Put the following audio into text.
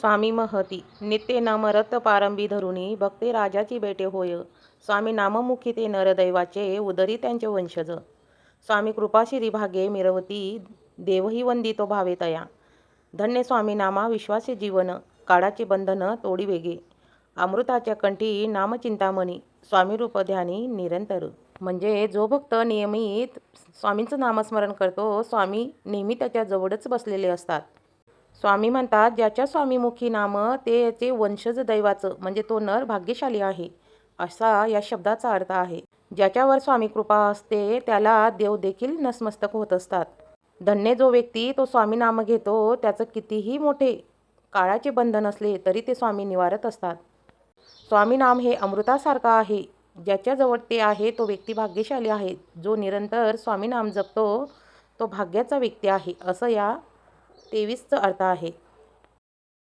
स्वामी महती नित्य नमरत पारंबी धरुणी भक्ते राजाची बेटे होय. स्वामी नाममुखी ते नरदैवाचे उदरी त्यांचे वंशज. स्वामी कृपाशिरी भागे मिरवती देवही वंदितो भावे तया. धन्य स्वामी नामा विश्वासे जीवन काळाचे बंधन तोडी वेगे. अमृताच्या कंठी नामचिंतामणी स्वामी रूप ध्यानी निरंतर. म्हणजे जो भक्त नियमित स्वामींचं नामस्मरण करतो स्वामी नेहमी त्याच्या जवळच बसलेले असतात. स्वामी म्हणतात ज्याच्या स्वामीमुखी नाम ते याचे वंशज दैवाचं म्हणजे तो नर भाग्यशाली आहे असा या शब्दाचा अर्थ आहे. ज्याच्यावर स्वामी कृपा असते त्याला देव देखील नसमस्तक होत असतात. धन्य जो व्यक्ती तो स्वामी नाम घेतो त्याचं कितीही मोठे काळाचे बंधन असले तरी ते स्वामी निवारत असतात. स्वामी नाम हे अमृतासारखं आहे. ज्याच्याजवळ ते आहे तो व्यक्ती भाग्यशाली आहे. जो निरंतर स्वामी नाम जपतो तो भाग्याचा व्यक्ती आहे असं या तेवीसचा अर्थ आहे.